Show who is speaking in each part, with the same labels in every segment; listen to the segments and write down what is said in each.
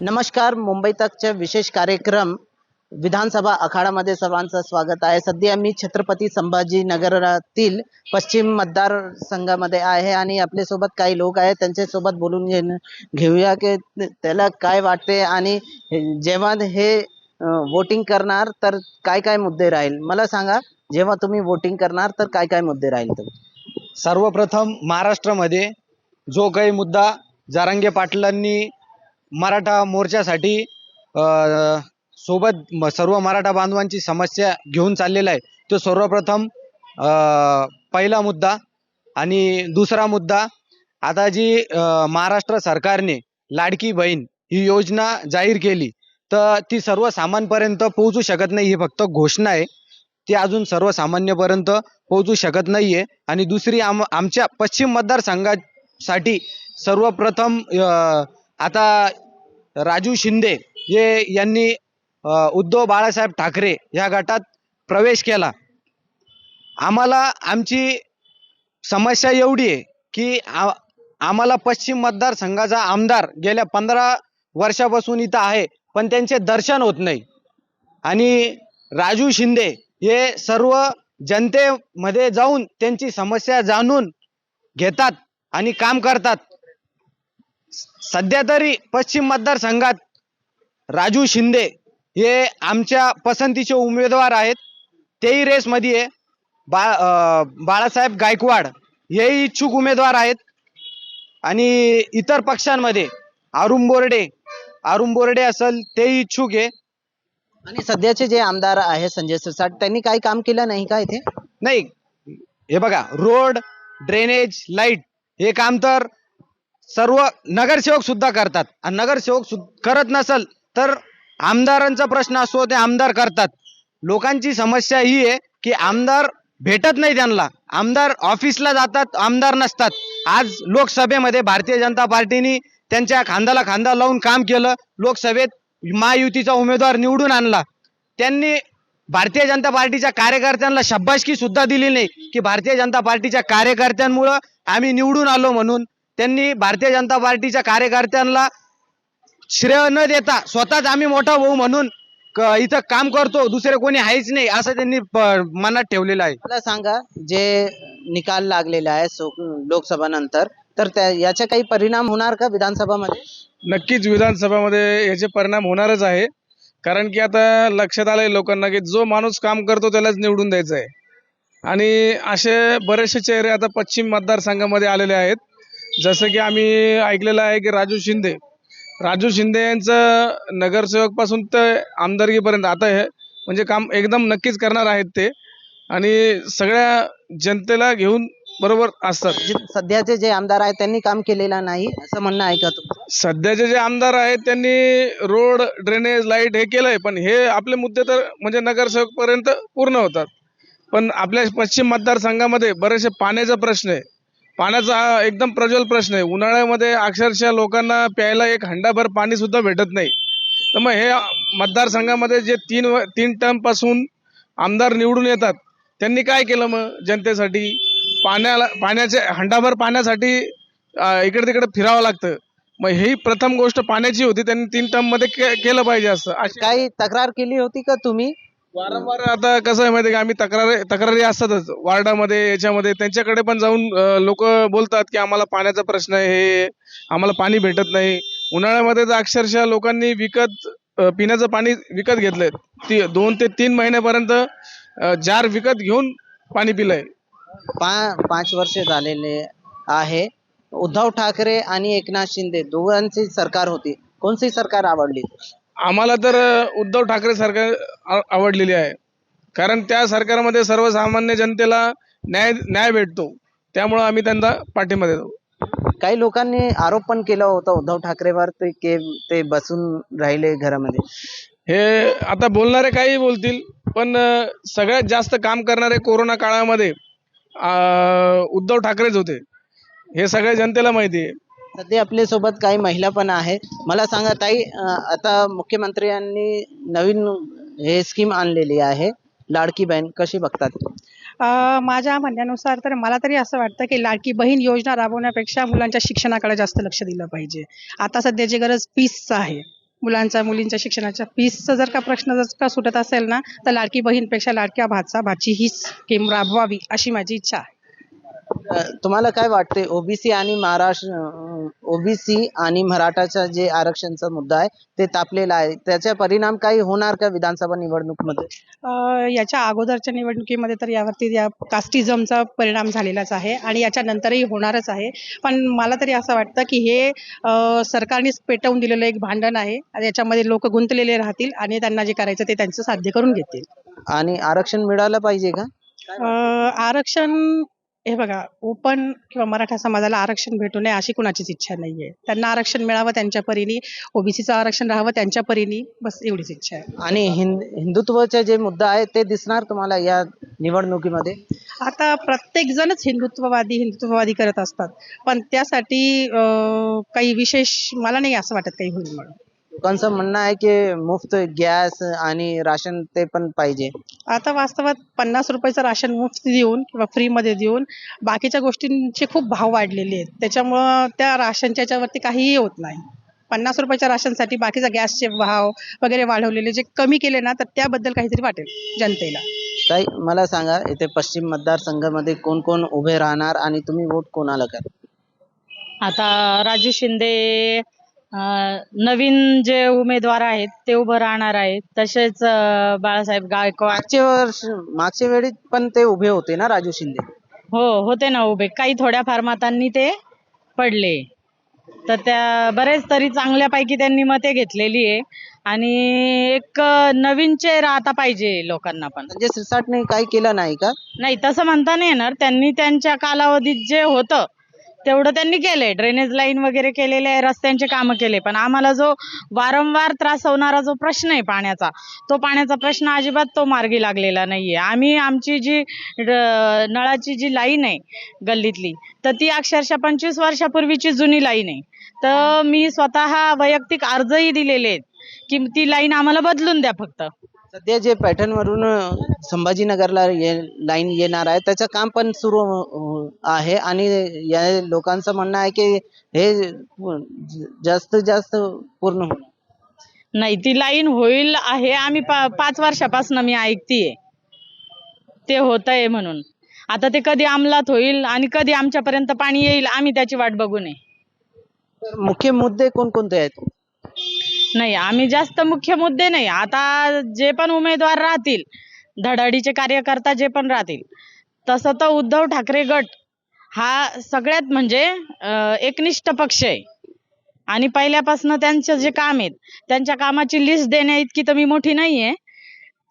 Speaker 1: नमस्कार मुंबई तकच्या विशेष कार्यक्रम विधानसभा आखाडामध्ये सर्वांचं स्वागत आहे. सध्या मी छत्रपती संभाजीनगरातील पश्चिम मतदारसंघामध्ये आहे आणि आपल्यासोबत काही लोक आहेत. त्यांच्यासोबत बोलून घेण घेऊया की त्याला काय वाटते आणि जेव्हा हे वोटिंग करणार तर काय काय मुद्दे राहील? मला सांगा जेव्हा तुम्ही वोटिंग करणार तर काय काय मुद्दे राहील तुम्ही
Speaker 2: सर्वप्रथम महाराष्ट्रामध्ये जो काही मुद्दा जारांगे पाटलांनी मराठा मोर्चासाठी सोबत म- सर्व मराठा बांधवांची समस्या घेऊन चाललेला आहे. तो सर्वप्रथम पहिला मुद्दा आणि दुसरा मुद्दा आता जी महाराष्ट्र सरकारने लाडकी बहीण ही योजना जाहीर केली तर ती सर्वसामान्यपर्यंत पोहोचू शकत नाही ही फक्त घोषणा आहे. ती अजून सर्वसामान्यपर्यंत पोहोचू शकत नाही आहे आणि दुसरी आम आमच्या पश्चिम मतदारसंघासाठी सर्वप्रथम आता राजू शिंदे हे यांनी उद्धव बाळासाहेब ठाकरे या गटात प्रवेश केला. आम्हाला आमची समस्या एवढी आहे की आ- आम्हाला पश्चिम मतदारसंघाचा आमदार गेल्या पंधरा वर्षापासून इथं आहे पण त्यांचे दर्शन होत नाही. आणि राजू शिंदे हे सर्व जनतेमध्ये जाऊन त्यांची समस्या जाणून घेतात आणि काम करतात. सध्या तरी पश्चिम मतदारसंघात राजू शिंदे हे आमच्या पसंतीचे उमेदवार आहेत. तेही रेसमध्ये आहे. बा बाळासाहेब गायकवाड हेही इच्छुक उमेदवार आहेत. आणि इतर पक्षांमध्ये अरुण बोर्डे अरुण बोर्डे असेल तेही इच्छुक आहे.
Speaker 1: आणि सध्याचे जे आमदार आहे संजय सिरसाट त्यांनी काही काम केलं नाही का इथे?
Speaker 2: नाही. हे बघा रोड ड्रेनेज लाइट हे काम तर सर्व नगरसेवक सुद्धा करतात. आणि नगरसेवक करत नसल तर आमदारांचा प्रश्न असो ते आमदार करतात. लोकांची समस्या ही आहे की आमदार भेटत नाही त्यांना. आमदार ऑफिसला जातात आमदार नसतात. आज लोकसभेमध्ये भारतीय जनता पार्टीने त्यांच्या खांद्याला खांदा लावून काम केलं. लोकसभेत महायुतीचा उमेदवार निवडून आणला. त्यांनी भारतीय जनता पार्टीच्या कार्यकर्त्यांना शब्बाशकी सुद्धा दिली नाही की भारतीय जनता पार्टीच्या कार्यकर्त्यांमुळं आम्ही निवडून आलो म्हणून त्यांनी भारतीय जनता पार्टीच्या कार्यकर्त्यांना श्रेय न देता स्वतःच आम्ही मोठा भाऊ म्हणून क- इथं काम करतो दुसरे कोणी आहेच नाही असं त्यांनी मनात ठेवलेलं आहे.
Speaker 1: मला सांगा जे निकाल लागलेले आहे सो- लोकसभा नंतर तर त्या याचा काही परिणाम होणार का विधानसभामध्ये?
Speaker 3: नक्कीच विधानसभामध्ये याचे परिणाम होणारच आहे. कारण की आता लक्षात आलंय लोकांना की जो माणूस काम करतो त्यालाच निवडून द्यायचं आहे आणि असे बरेचसे चेहरे आता पश्चिम मतदारसंघामध्ये आलेले आहेत. जसं की आम्ही ऐकलेलं आहे की राजू शिंदे. राजू शिंदे यांचं नगरसेवकपासून तर आमदारकीपर्यंत आता हे म्हणजे काम एकदम नक्कीच करणार आहेत ते. आणि सगळ्या जनतेला घेऊन बरोबर असतात.
Speaker 1: जे सध्याचे जे आमदार आहेत त्यांनी काम केलेलं नाही असं म्हणणं आहे का तुमचं
Speaker 3: सध्याचे जे आमदार आहेत त्यांनी रोड ड्रेनेज लाइट हे केलंय पण हे आपले मुद्दे तर म्हणजे नगरसेवक पर्यंत पूर्ण होतात. पण आपल्या पश्चिम मतदारसंघामध्ये बरेचसे पाण्याचा प्रश्न आहे. पाण्याचा हा एकदम प्रज्वल प्रश्न आहे. उन्हाळ्यामध्ये अक्षरशः लोकांना प्यायला एक हंडाभर पाणी सुद्धा भेटत नाही. तर मग हे मतदारसंघामध्ये जे तीन व- तीन टर्मपासून आमदार निवडून येतात त्यांनी काय केलं मग जनतेसाठी? पाण्याला पाण्याचे हंडाभर पाण्यासाठी इकडे तिकडे फिरावं लागतं. मग ही प्रथम गोष्ट पाण्याची होती त्यांनी तीन टर्ममध्ये के- केलं पाहिजे असं. अशी
Speaker 1: काही तक्रार केली होती का तुम्ही?
Speaker 3: वारंवार आता कसं आहे माहिती का आम्ही तक्रारी तक्रारी असतातच. वार्डामध्ये याच्यामध्ये त्यांच्याकडे पण जाऊन लोक बोलतात की आम्हाला पाण्याचा प्रश्न आहे हे आम्हाला पाणी भेटत नाही. उन्हाळ्यामध्ये तर अक्षरशः लोकांनी विकत पिण्याचं पाणी विकत घेतलंय. ती दोन ते तीन महिन्यापर्यंत जार विकत घेऊन पाणी पिलंय.
Speaker 1: पा पाच वर्ष झालेले आहे. उद्धव ठाकरे आणि एकनाथ शिंदे दोघांची सरकार होती. कोणती सरकार आवडली?
Speaker 3: आम्हाला तर उद्धव ठाकरे सरकार आवडलेली आहे. कारण त्या सरकारमध्ये सर्वसामान्य जनतेला न्याय न्याय भेटतो. त्यामुळं आम्ही त्यांना पाठिंबा देतो.
Speaker 1: काही लोकांनी आरोप पण केला होता उद्धव ठाकरेवर ते के ते बसून राहिले घरामध्ये.
Speaker 3: हे आता बोलणारे काही बोलतील पण सगळ्यात जास्त काम करणारे कोरोना काळामध्ये उद्धव ठाकरेच होते. हे सगळ्या जनतेला माहिती आहे.
Speaker 1: सध्या आपल्यासोबत काही महिला पण आहे मला सांगा ताई आता मुख्यमंत्र्यांनी नवीन हे स्कीम आणलेली आहे. लाडकी बहीण कशी बघतात?
Speaker 4: माझ्या म्हणण्यानुसार तर मला तरी असं वाटतं की लाडकी बहीण योजना राबवण्यापेक्षा मुलांच्या शिक्षणाकडे जास्त लक्ष दिलं पाहिजे. आता सध्याची गरज फीसचं आहे मुलांचा मुलींच्या शिक्षणाच्या फीसचा जर का प्रश्न जर का सुटत असेल ना तर लाडकी बहीणपेक्षा लाडक्या भाचा भाची ही स्कीम राबवावी अशी माझी इच्छा आहे.
Speaker 1: तुम्हाला काय वाटते ओबीसी आणि महाराष्ट्र ओबीसी आणि मराठाचा जे आरक्षणचा मुद्दा आहे ते तापलेला आहे. त्याचा परिणाम काही होणार का विधानसभा निवडणूकमध्ये?
Speaker 4: अ, याच्या अगोदरच्या निवडणुकीमध्ये तर यावरती या कास्टिझमचा परिणाम झालेलाच आहे आणि याच्या नंतरही होणारच आहे. पण मला तरी असं वाटतं की हे अ, सरकारनेच पेटवून दिलेलं एक भांडण आहे. आणि याच्यामध्ये लोक गुंतलेले राहतील आणि त्यांना जे करायचं ते त्यांचं साध्य करून घेतील.
Speaker 1: आणि आरक्षण मिळालं पाहिजे का?
Speaker 4: अ, आरक्षण हे बघा ओपन किंवा मराठा समाजाला आरक्षण भेटू नये अशी कुणाचीच इच्छा नाहीये. त्यांना आरक्षण मिळावं त्यांच्या परीने ओबीसीचं आरक्षण राहावं त्यांच्या परीने बस एवढीच इच्छा आहे.
Speaker 1: आणि हिंद हिंदुत्वाचा जे मुद्दा आहे ते दिसणार तुम्हाला या निवडणुकीमध्ये?
Speaker 4: आता प्रत्येक जणच हिंदुत्ववादी हिंदुत्ववादी करत असतात. पण त्यासाठी काही विशेष मला नाही असं वाटत काही होईल म्हणून.
Speaker 1: लोकांचं म्हणणं आहे की मुफ्त गॅस आणि राशन ते पण पाहिजे.
Speaker 4: आता वास्तवात पन्नास रुपयाचं राशन मुफ्त देऊन किंवा फ्रीमध्ये देऊन बाकीच्या गोष्टींचे खूप भाव वाढलेले आहेत. त्याच्यामुळं त्या राशनच्या याच्यावरती काहीही होत नाही. पन्नास रुपयाच्या राशनसाठी बाकीचा गॅसचे भाव वगैरे वाढवलेले जे कमी केले ना तर त्याबद्दल काहीतरी वाटेल जनतेला.
Speaker 1: ताई मला सांगा इथे पश्चिम मतदारसंघामध्ये कोण कोण उभे राहणार आणि तुम्ही वोट कोणाला करा
Speaker 5: आता राजू शिंदे नवीन जे उमेदवार आहेत ते उभं राहणार आहेत. तसेच बाळासाहेब गायकवाड.
Speaker 1: मागच्या वर्ष मागच्या वेळी पण ते उभे होते ना राजू शिंदे?
Speaker 5: हो होते ना उभे. काही थोड्याफार मतांनी ते पडले. तर त्या बरेच तरी चांगल्यापैकी त्यांनी मते घेतलेली आहे. आणि एक नवीन चेहरा आता पाहिजे लोकांना पण.
Speaker 1: म्हणजे सिरसाटने काही केलं नाही का?
Speaker 5: नाही तसं म्हणता नाही येणार. त्यांनी त्यांच्या कालावधीत जे होतं तेवढं त्यांनी केलंय. ड्रेनेज लाईन वगैरे केलेले आहे रस्त्यांचे कामं केले. पण आम्हाला जो वारंवार त्रास होणारा जो प्रश्न आहे पाण्याचा तो पाण्याचा प्रश्न अजिबात तो मार्गी लागलेला नाहीये. आम्ही आमची जी नळाची जी लाईन आहे गल्लीतली तर ती अक्षरशः पंचवीस वर्षापूर्वीची जुनी लाईन आहे. तर मी स्वतः वैयक्तिक अर्जही दिलेले आहेत की ती लाईन आम्हाला बदलून द्या फक्त.
Speaker 1: सध्या जे पॅटर्न वरून अं, संभाजीनगरला ये लाईन येणार आहे त्याचं काम पण सुरू आहे. आणि या लोकांचं म्हणणं आहे की हे जास्तीत जास्त पूर्ण होणार
Speaker 5: नाही ती लाईन होईल आहे. आम्ही पा पाच वर्षापासून मी ऐकतीये. ते होत आहे म्हणून. आता ते कधी अंमलात होईल आणि कधी आमच्यापर्यंत पाणी येईल आम्ही त्याची वाट बघू नये
Speaker 1: तर मुख्य मुद्दे कोणकोणते आहेत?
Speaker 5: नाही आम्ही जास्त मुख्य मुद्दे नाही. आता जे पण उमेदवार राहतील धडाडीचे कार्यकर्ता जे पण राहतील तसं तर उद्धव ठाकरे गट हा सगळ्यात म्हणजे एकनिष्ठ पक्ष आहे. आणि पहिल्यापासून त्यांचं जे काम आहेत त्यांच्या कामाची लिस्ट देण्या इतकी तर मी मोठी नाहीये.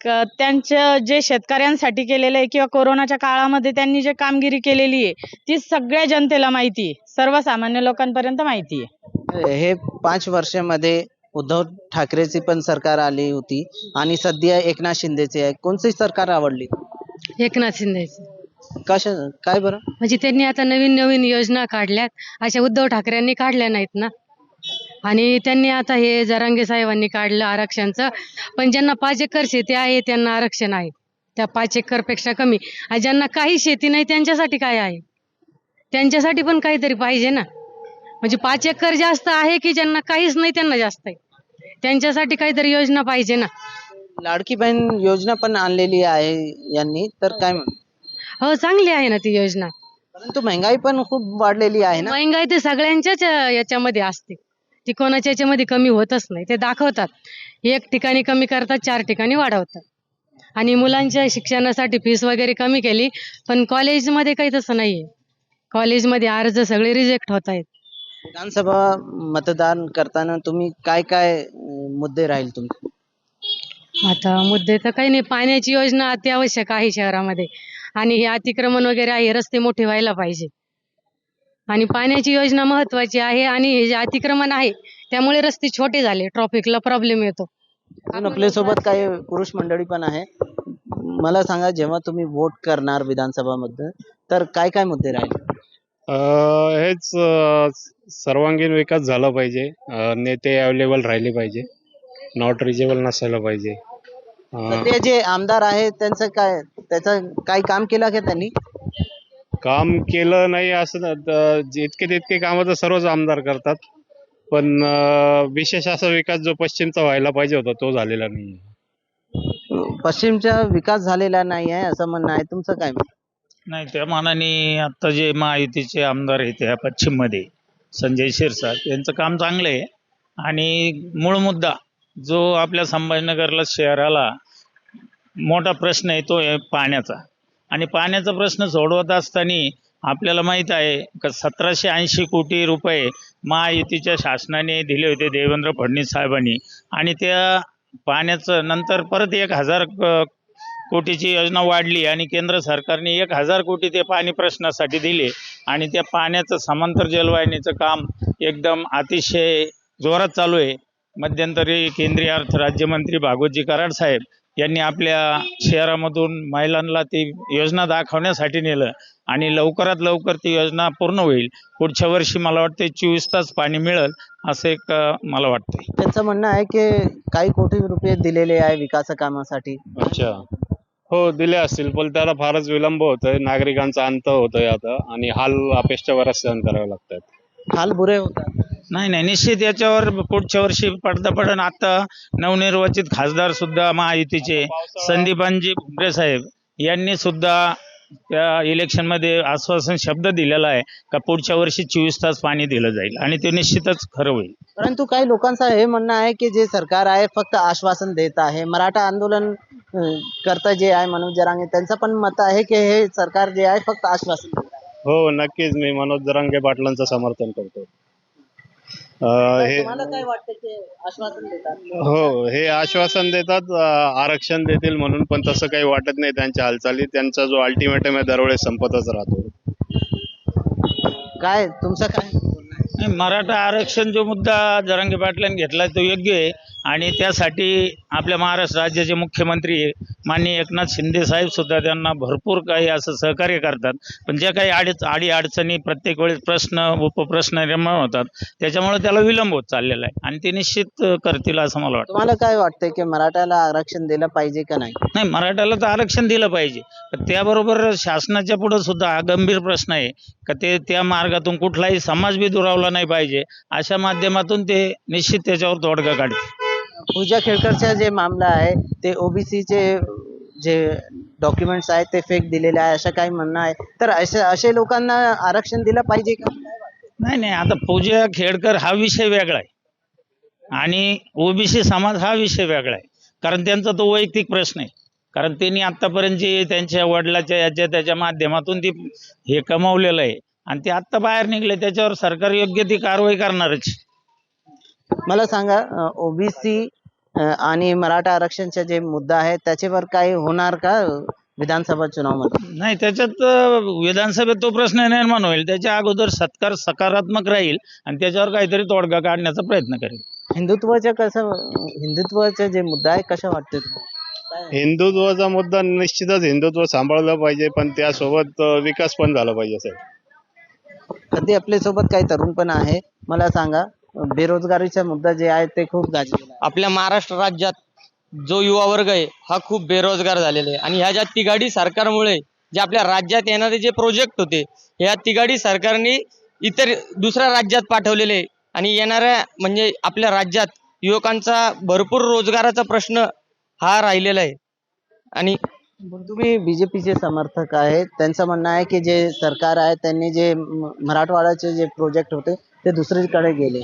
Speaker 5: क- त्यांचं जे शेतकऱ्यांसाठी केलेलं आहे किंवा कोरोनाच्या काळामध्ये त्यांनी जे कामगिरी केलेली आहे ती सगळ्या जनतेला माहिती आहे. सर्वसामान्य लोकांपर्यंत माहिती आहे.
Speaker 1: हे पाच वर्षामध्ये उद्धव ठाकरेची पण सरकार आली होती. आणि सध्या एकनाथ शिंदेची आहे. कोणती सरकार आवडली?
Speaker 6: एकनाथ शिंदेचे.
Speaker 1: कशा काय बरं?
Speaker 6: म्हणजे त्यांनी आता नवीन नवीन योजना काढल्यात. अशा उद्धव ठाकरेंनी काढल्या नाहीत ना. आणि त्यांनी आता हे जरांगे साहेबांनी काढलं आरक्षणचं. पण ज्यांना पाच एकर शेती आहे त्यांना आरक्षण आहे. त्या पाच एकरपेक्षा कमी. आणि ज्यांना काही शेती नाही त्यांच्यासाठी काय आहे? त्यांच्यासाठी पण काहीतरी पाहिजे ना. म्हणजे पाच एकर जास्त आहे की ज्यांना काहीच नाही त्यांना जास्त आहे. त्यांच्यासाठी काहीतरी योजना पाहिजे ना.
Speaker 1: लाडकी बहीण योजना पण आणलेली आहे यांनी तर काय म्हण?
Speaker 6: हो चांगली आहे ना ती योजना.
Speaker 1: परंतु महागाई पण खूप वाढलेली आहे ना?
Speaker 6: महंगाई ते सगळ्यांच्याच अं, याच्यामध्ये असते. ती कोणाच्या याच्यामध्ये कमी होतच नाही. ते दाखवतात. एक ठिकाणी कमी करतात चार ठिकाणी वाढवतात. आणि मुलांच्या शिक्षणासाठी फीस वगैरे कमी केली पण कॉलेजमध्ये काही तसं नाहीये. कॉलेजमध्ये अर्ज सगळे रिजेक्ट होत आहेत
Speaker 1: विधानसभा मतदान करताना तुम्ही काय काय मुद्दे राहील तुमचे?
Speaker 6: आता मुद्दे तर काही नाही. पाण्याची योजना अत्यावश्यक आहे शहरामध्ये. आणि हे अतिक्रमण वगैरे आहे रस्ते मोठे व्हायला पाहिजे. आणि पाण्याची योजना महत्वाची आहे आणि हे जे अतिक्रमण आहे त्यामुळे रस्ते छोटे झाले. ट्रॉफिकला प्रॉब्लेम येतो.
Speaker 1: अजून आपल्यासोबत काही पुरुष मंडळी पण आहे. मला सांगा जेव्हा तुम्ही वोट करणार विधानसभा मध्ये तर काय काय मुद्दे राहील?
Speaker 7: हेच सर्वांगीण विकास झाला पाहिजे. नेते अवेलेबल राहिले पाहिजे. नॉट रिजेबल नसायला पाहिजे.
Speaker 1: सध्या जे आमदार आहेत त्यांचं काय त्याचं काही काम केलं का त्यांनी?
Speaker 7: काम केलं नाही असं न- जितके तितके कामं तर सर्वच आमदार करतात. पण अं, विशेष असा विकास जो पश्चिमचा व्हायला पाहिजे होता तो झालेला नाही
Speaker 1: पश्चिमचा विकास झालेला नाही आहे असं म्हणणं आहे. तुमचं काय मत?
Speaker 8: नाही त्या मानाने आता जे महायुतीचे आमदार आहेत या पश्चिममध्ये संजय शिरसाट यांचं काम चांगलं आहे. आणि मूळ मुद्दा जो आपल्या संभाजीनगरला शहराला मोठा प्रश्न आहे तो आहे पाण्याचा. आणि पाण्याचा प्रश्न सोडवत असताना आपल्याला माहीत आहे का सतराशे ऐंशी कोटी रुपये महायुतीच्या शासनाने दिले होते देवेंद्र फडणवीस साहेबांनी. आणि त्या पाण्याचं नंतर परत एक हजार कोटीची योजना वाढली आणि केंद्र सरकारने एक हजार कोटी ते पाणी प्रश्नासाठी दिले आणि त्या पाण्याचं समांतर जलवाहिनीचं काम एकदम अतिशय जोरात चालू आहे. मध्यंतरी केंद्रीय अर्थ राज्यमंत्री भागवतजी कराड साहेब यांनी आपल्या शहरामधून महिलांना ती योजना दाखवण्यासाठी नेलं आणि लवकरात लवकर ती योजना पूर्ण होईल. पुढच्या वर्षी मला वाटते चोवीस तास पाणी मिळेल असं एक मला वाटतंय.
Speaker 1: त्यांचं म्हणणं आहे की काही कोटी रुपये दिलेले आहे विकास कामासाठी.
Speaker 7: अच्छा. हो दिले असतील पण त्याला फारच विलंब होतोय. नागरिकांचा अंत होतोय आता आणि हाल अपेक्षा बऱ्याच सहन करावे लागतात.
Speaker 1: हाल बुरे होतात.
Speaker 8: नाही नाही निश्चित याच्यावर पुढच्या वर्षी पडता पडन. आता नवनिर्वाचित खासदार सुद्धा महायुतीचे. संदीपानजी भुमरे साहेब यांनी सुद्धा त्या इलेक्शनमध्ये आश्वासन शब्द दिलेला आहे का पुढच्या वर्षी चोवीस तास पाणी दिलं जाईल आणि ते निश्चितच खरं होईल.
Speaker 1: परंतु काही लोकांचं हे म्हणणं आहे की जे सरकार आहे फक्त आश्वासन देत आहे. मराठा आंदोलन करता जे आहे मनोज जरांगे त्यांचं पण मत आहे की हे सरकार जे आहे फक्त आश्वासन.
Speaker 7: हो नक्कीच मी मनोज जरांगे पाटलांचं समर्थन करतो. हे
Speaker 1: तुम्हाला काय वाटतं की आश्वासन देतात?
Speaker 7: हो हे आश्वासन देतात अं, आरक्षण देतील म्हणून पण तसं काही वाटत नाही त्यांच्या हालचाली. त्यांचा जो अल्टिमेटम आहे दरवेळेस संपतच राहतो.
Speaker 1: काय तुमचं काय?
Speaker 8: नाही, मराठा आरक्षण जो मुद्दा जरांगे पाटलांनी घेतला तो योग्य आहे. आणि त्यासाठी आपल्या महाराष्ट्र राज्याचे मुख्यमंत्री माननीय एकनाथ शिंदे साहेब सुद्धा त्यांना भरपूर काही असं सहकार्य करतात. पण ज्या काही अडी अडी अडचणी प्रत्येक वेळेस प्रश्न उपप्रश्न निर्माण होतात त्याच्यामुळे त्याला विलंब होत चाललेला आहे. आणि ते निश्चित करतील असं मला वाटतं.
Speaker 1: तुम्हाला काय वाटतंय की मराठ्याला आरक्षण दिलं पाहिजे का नाही?
Speaker 8: नाही मराठ्याला तर आरक्षण दिलं पाहिजे. पण त्याबरोबर शासनाच्या पुढे सुद्धा हा गंभीर प्रश्न आहे का ते त्या मार्गातून कुठलाही समाज बी दुरावला नाही पाहिजे अशा माध्यमातून ते निश्चित त्याच्यावर तोडगा काढतील.
Speaker 1: पूजा खेळकरचा जे मामला आहे ते ओबीसीचे जे डॉक्युमेंट्स आहेत ते फेक दिलेले आहे असं काही म्हणणं आहे. तर अशा असे लोकांना आरक्षण दिलं पाहिजे का?
Speaker 8: नाही नाही आता पूजा खेडकर हा विषय वेगळा आहे. आणि ओबीसी समाज हा विषय वेगळा आहे. कारण त्यांचा तो वैयक्तिक प्रश्न आहे. कारण त्यांनी आतापर्यंत जे त्यांच्या वडिलाच्या याच्या त्याच्या माध्यमातून ती हे कमावलेलं आहे. आणि ते आत्ता बाहेर निघले त्याच्यावर सरकार योग्य ती कारवाई करणारच
Speaker 1: मला सांगा ओबीसी आणि मराठा आरक्षणचा जे मुद्दा आहे त्याच्यावर काही होणार का विधानसभा चुनावमध्ये?
Speaker 8: नाही त्याच्यात अं, विधानसभेत तो प्रश्न निर्माण होईल. त्याच्या अगोदर सत्कार सकारात्मक राहील आणि त्याच्यावर काहीतरी तोडगा काढण्याचा प्रयत्न करेल.
Speaker 1: हिंदुत्वाचं कसं हिंदुत्वाचं जे मुद्दा आहे कसं वाटतं?
Speaker 7: हिंदुत्वाचा मुद्दा निश्चितच हिंदुत्व सांभाळलं पाहिजे पण त्यासोबत अं, विकास पण झाला पाहिजे साहेब.
Speaker 1: सध्या आपल्यासोबत काही तरुण पण आहे मला सांगा. बेरोजगारीचा मुद्दा जे आहे ते खूप गाजलेला आहे.
Speaker 9: आपल्या महाराष्ट्र राज्यात जो युवा वर्ग आहे हा खूप बेरोजगार झालेला आहे. आणि ह्या ज्या तिघाडी सरकारमुळे जे आपल्या राज्यात येणारे जे प्रोजेक्ट होते ह्या तिघाडी सरकारने इतर दुसऱ्या राज्यात पाठवलेले आहे. आणि येणाऱ्या म्हणजे आपल्या राज्यात युवकांचा भरपूर रोजगाराचा प्रश्न हा राहिलेला आहे. आणि
Speaker 1: तुम्ही बीजेपीचे समर्थक आहेत त्यांचं म्हणणं आहे की जे सरकार आहे त्यांनी जे मराठवाड्याचे जे प्रोजेक्ट होते ते दुसरीकडे गेले.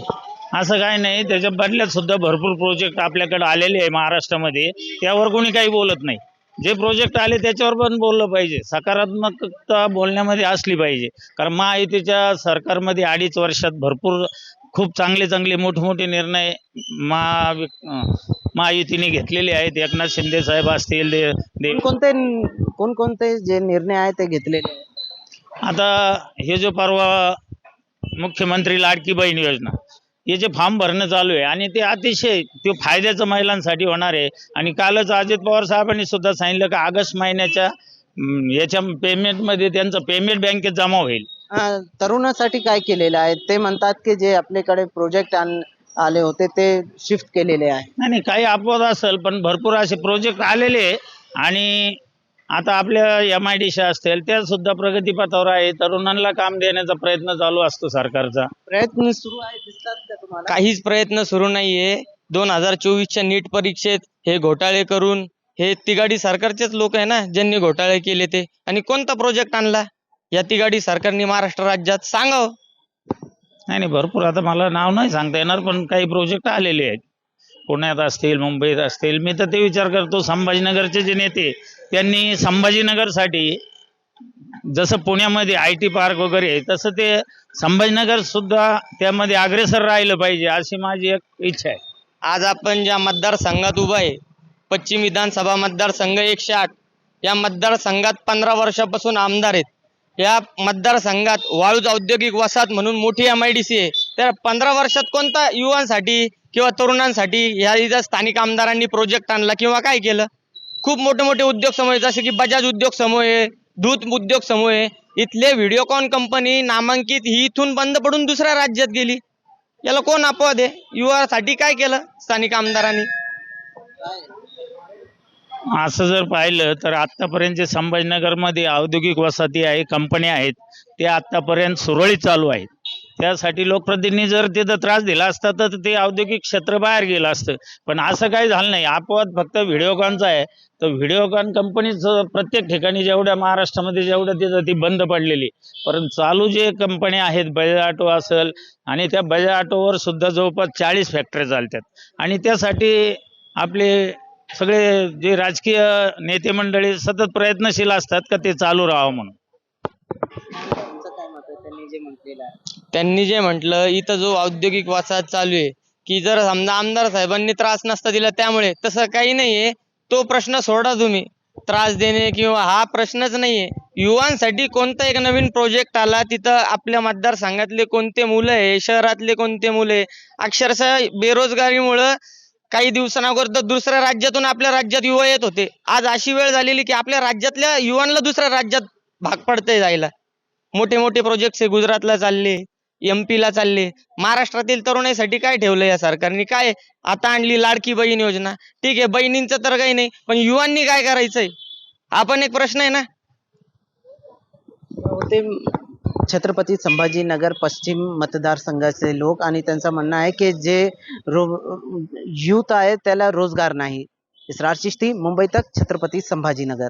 Speaker 8: असं काय नाही. त्याच्या बदल्यात सुद्धा भरपूर प्रोजेक्ट आपल्याकडे आलेले आहे महाराष्ट्रामध्ये. त्यावर कोणी काही बोलत नाही. जे प्रोजेक्ट आले त्याच्यावर पण बोललं पाहिजे. सकारात्मकता बोलण्यामध्ये असली पाहिजे. कारण महायुतीच्या सरकारमध्ये अडीच वर्षात भरपूर खूप चांगले चांगले मोठमोठे निर्णय महा महायुतीने घेतलेले आहेत. एकनाथ शिंदे साहेब असतील दे
Speaker 1: कोणकोणते जे निर्णय आहे ते घेतलेले?
Speaker 8: आता हे जो परवा मुख्यमंत्री लाडकी बहीण योजना. याचे फॉर्म भरणं चालू आहे आणि ते अतिशय ते फायद्याचं महिलांसाठी होणार आहे. आणि कालच अजित पवार साहेबांनी सुद्धा सांगितलं की ऑगस्ट महिन्याच्या याच्या पेमेंटमध्ये त्यांचं पेमेंट बँकेत जमा होईल.
Speaker 1: तरुणासाठी काय केलेलं आहे? ते म्हणतात की जे आपल्याकडे प्रोजेक्ट आले होते ते शिफ्ट केलेले आहे.
Speaker 8: नाही नाही काही अपवाद असेल पण भरपूर असे प्रोजेक्ट आलेले आणि आता आपल्या एम आय डी असतील त्या सुद्धा प्रगतीपथावर आहे. तरुणांना काम देण्याचा प्रयत्न चालू असतो सरकारचा.
Speaker 1: प्रयत्न सुरू आहे दिसतात का तुम्हाला?
Speaker 9: काहीच प्रयत्न सुरू नाहीये. दोन हजार चोवीसच्या नीट परीक्षेत हे घोटाळे करून हे तिगाडी सरकारचेच लोक आहे ना ज्यांनी घोटाळे केले ते. आणि कोणता प्रोजेक्ट आणला? या तिगाडी सरकारने महाराष्ट्र राज्यात सांगावं.
Speaker 8: नाही नाही भरपूर. आता मला नाव नाही सांगता येणार पण काही प्रोजेक्ट आलेले आहेत. पुण्यात असतील मुंबईत असतील. मी तर ते विचार करतो संभाजीनगरचे जे नेते त्यांनी संभाजीनगरसाठी जसं पुण्यामध्ये आय टी पार्क वगैरे आहे तसं ते संभाजीनगर सुद्धा त्यामध्ये अग्रेसर राहिलं पाहिजे अशी माझी एक इच्छा आहे.
Speaker 9: आज आपण ज्या मतदारसंघात उभा आहे पश्चिम विधानसभा मतदारसंघ एकशे आठ या मतदारसंघात पंधरा वर्षापासून आमदार आहेत. या मतदारसंघात वाळूज औद्योगिक वसाहत म्हणून मोठी एम आय डी सी आहे. तर पंधरा वर्षात कोणता युवांसाठी किंवा तरुणांसाठी ह्या इथं स्थानिक आमदारांनी प्रोजेक्ट आणला किंवा काय केलं? खूप मोठे मोठे उद्योग समूह आहे जसे की बजाज उद्योग समूह आहे दूध उद्योग समूह आहे. इथले व्हिडिओकॉन कंपनी नामांकित ही इथून बंद पडून दुसऱ्या राज्यात गेली. याला कोण अपवाद आहे? युवासाठी काय केलं स्थानिक आमदारांनी?
Speaker 8: असं जर पाहिलं तर आतापर्यंत जे संभाजीनगरमध्ये औद्योगिक वसाहती आहे कंपन्या आहेत ते आतापर्यंत सुरळीत चालू आहेत. त्यासाठी लोकप्रतिनिधी जर तिथं त्रास दिला असता तर ते औद्योगिक क्षेत्र बाहेर गेलं असतं. पण असं काही झालं नाही. अपवाद फक्त व्हिडिओकॉनचा आहे. तर व्हिडिओकॉन कंपनीच प्रत्येक ठिकाणी जेवढ्या महाराष्ट्रामध्ये जेवढ्या तिथं ती बंद पडलेली. परंतु चालू जे कंपन्या आहेत बजाज ऑटो असेल आणि त्या बजाज ऑटोवर सुद्धा जवळपास चाळीस फॅक्टरी चालतात. आणि त्यासाठी आपले सगळे जे राजकीय नेते मंडळी सतत प्रयत्नशील असतात का ते चालू राहावं म्हणून?
Speaker 1: त्यांनी जे
Speaker 9: म्हटलं इथं जो औद्योगिक वसाहत चालू आहे की जर समजा आमदार साहेबांनी त्रास नसता दिला त्यामुळे तसं काही नाहीये. तो प्रश्न सोडा तुम्ही. त्रास देणे किंवा हा प्रश्नच नाहीये. युवांसाठी कोणता एक नवीन प्रोजेक्ट आला तिथं आपल्या मतदारसंघातले कोणते मुलं आहे शहरातले कोणते मुलं आहे अक्षरशः बेरोजगारीमुळं काही दिवसांअगोदर दुसऱ्या राज्यातून आपल्या राज्यात युवा येत होते. आज अशी वेळ झालेली की आपल्या राज्यातल्या युवांना दुसऱ्या राज्यात भाग पडतंय जायला. मोठे मोठे प्रोजेक्ट हे गुजरातला चालले. एमपीला ला चालले. महाराष्ट्रातील तरुणाईसाठी काय ठेवलं या सरकारने? काय आता आणली लाडकी बहीण योजना? ठीक आहे बहिणींचं तर काही नाही पण युवांनी काय करायचंय? हा पण एक प्रश्न आहे ना?
Speaker 1: ते छत्रपती संभाजीनगर पश्चिम मतदारसंघाचे लोक आणि त्यांचं म्हणणं आहे की जे रो युथ आहे त्याला रोजगार नाही. इसरार चिश्ती मुंबई तक छत्रपती संभाजीनगर.